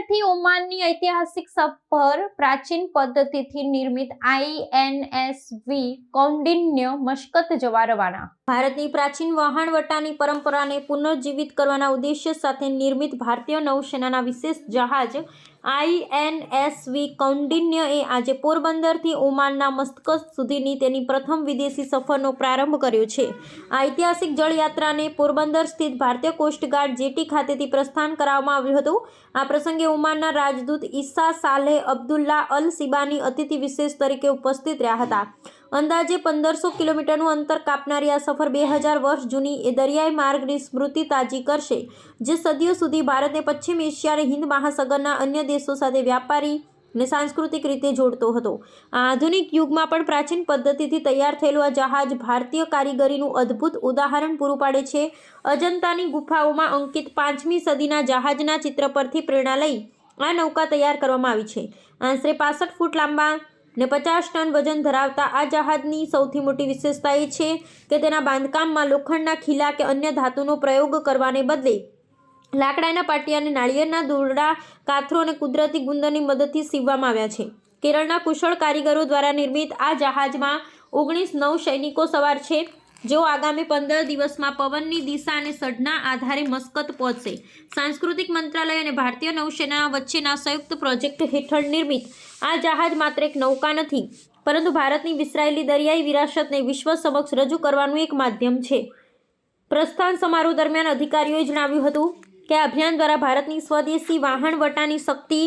પોરબંદરથી ઓમાનની ઐતિહાસિક સફર પ્રાચીન પદ્ધતિથી નિર્મિત આઈએનએસવી કૌંડિન્ય મસ્કત જવા રવાના ભારતની પ્રાચીન વહાણવટાની પરંપરાને પુનર્જીવિત કરવાના ઉદ્દેશ્ય સાથે નિર્મિત ભારતીય નૌસેનાના વિશેષ જહાજ આઈએનએસવી કૌંડિન્ય એ આજે પોરબંદરથી ઓમાનના મસ્કત સુધીની તેની પ્રથમ વિદેશી સફરનો પ્રારંભ કર્યો છે. આ ઐતિહાસિક જળયાત્રાને પોરબંદર સ્થિત ભારતીય કોસ્ટગાર્ડ જેટી ખાતેથી પ્રસ્થાન કરાવવામાં આવ્યું હતું. આ પ્રસંગે ઓમાનના રાજદૂત ઈસા સાલેહ અબ્દુલ્લા અલ સિબાની અતિથિ વિશેષ તરીકે ઉપસ્થિત રહ્યા હતા. અંદાજે પંદરસો કિલોમીટરનું અંતર કાપનારી આ સફર બે હજાર વર્ષ જૂની એ દરિયાઈ માર્ગની સ્મૃતિ તાજી કરશે, જે સદીઓ સુધી ભારતને પશ્ચિમ એશિયા અને હિન્દ મહાસાગરના અન્ય દેશો સાથે વ્યાપારી અને સાંસ્કૃતિક રીતે જોડતો હતો. આ આધુનિક યુગમાં પણ પ્રાચીન પદ્ધતિથી તૈયાર થયેલું આ જહાજ ભારતીય કારીગરીનું અદ્ભુત ઉદાહરણ પૂરું પાડે છે. અજંતાની ગુફાઓમાં અંકિત પાંચમી સદીના જહાજના ચિત્ર પરથી પ્રેરણા લઈ આ નૌકા તૈયાર કરવામાં આવી છે. આશરે પાસઠ ફૂટ લાંબા ને પચાસ ટન વજન ધરાવતા આ જહાજની સૌથી મોટી વિશેષતા એ છે કે તેના બાંધકામમાં લોખંડના ખીલા કે અન્ય ધાતુનો પ્રયોગ કરવાને બદલે લાકડાના પાટિયા અને નાળિયેરના દોરડા, કાથરો અને કુદરતી ગુંદરની મદદથી સીવવામાં આવ્યા છે. કેરળના કુશળ કારીગરો દ્વારા નિર્મિત આ જહાજમાં ઓગણીસ નવ સૈનિકો સવાર છે જેઓ આગામી પંદર દિવસમાં પવનની દિશા અને સઢના આધારે મસ્કત પહોંચશે. સાંસ્કૃતિક મંત્રાલય અને ભારતીય નૌસેના વચ્ચેના સંયુક્ત પ્રોજેક્ટ હેઠળ નિર્મિત આ જહાજ માત્ર એક નૌકા નથી, પરંતુ ભારતની વિસરાયેલી દરિયાઈ વિરાસતને વિશ્વ સમક્ષ રજૂ કરવાનું એક માધ્યમ છે. પ્રસ્થાન સમારોહ દરમિયાન અધિકારીઓએ જણાવ્યું હતું કે આ અભિયાન દ્વારા ભારતની સ્વદેશી વાહણવટાની શક્તિ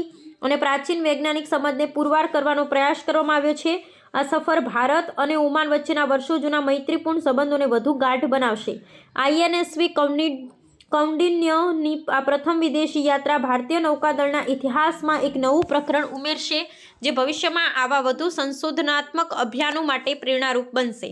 અને પ્રાચીન વૈજ્ઞાનિક સમજને પુરવાર કરવાનો પ્રયાસ કરવામાં આવ્યો છે. આ સફર ભારત અને ઓમાન વચ્ચેના વર્ષો જૂના મૈત્રીપૂર્ણ સંબંધોને વધુ ગાઢ બનાવશે. આઈએનએસવી કૌની કૌંડિન્યની આ પ્રથમ વિદેશી યાત્રા ભારતીય નૌકાદળના ઇતિહાસમાં એક નવું પ્રકરણ ઉમેરશે, જે ભવિષ્યમાં આવા વધુ સંશોધનાત્મક અભિયાનો માટે પ્રેરણારૂપ બનશે.